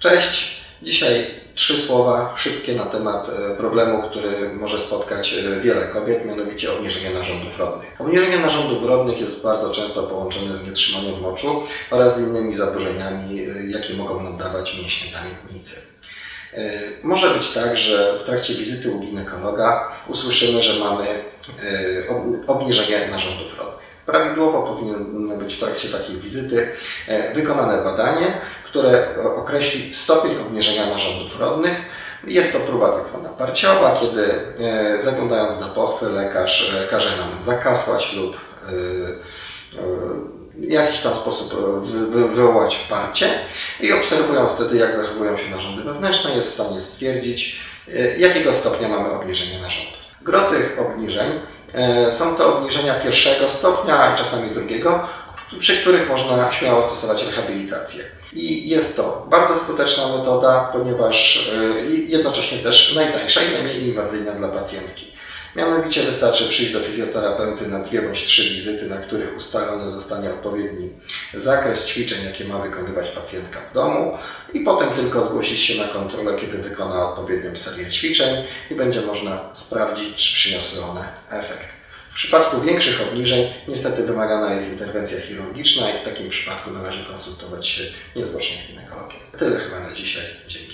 Cześć! Dzisiaj trzy słowa szybkie na temat e, problemu, który może spotkać e, wiele kobiet, mianowicie obniżenie narządów rodnych. Obniżenie narządów rodnych jest bardzo często połączone z nietrzymaniem moczu oraz z innymi zaburzeniami, e, jakie mogą nam dawać mięśnie na miednicy. E, Może być tak, że w trakcie wizyty u ginekologa usłyszymy, że mamy ob- obniżenie narządów rodnych. Prawidłowo powinno być w trakcie takiej wizyty e, wykonane badanie, które określi stopień obniżenia narządów rodnych. Jest to próba tak zwana parciowa, kiedy e, zaglądając do pochwy lekarz e, każe nam zakasłać lub w jakiś tam sposób wy- wy- wywołać parcie i obserwując wtedy, jak zachowują się narządy wewnętrzne, jest w stanie stwierdzić, jakiego stopnia mamy obniżenie narządów. Gro tych obniżeń są to obniżenia pierwszego stopnia i czasami drugiego, przy których można śmiało stosować rehabilitację. I jest to bardzo skuteczna metoda, ponieważ e, jednocześnie też najtańsza i najmniej inwazyjna dla pacjentki. Mianowicie wystarczy przyjść do fizjoterapeuty na dwie bądź trzy wizyty, na których ustalony zostanie odpowiedni zakres ćwiczeń, jakie ma wykonywać pacjentka w domu i potem tylko zgłosić się na kontrolę, kiedy wykona odpowiednią serię ćwiczeń i będzie można sprawdzić, czy przyniosły one efekt. W przypadku większych obniżeń niestety wymagana jest interwencja chirurgiczna i w takim przypadku należy konsultować się niezwłocznie z ginekologiem. Tyle chyba na dzisiaj. Dziękuję.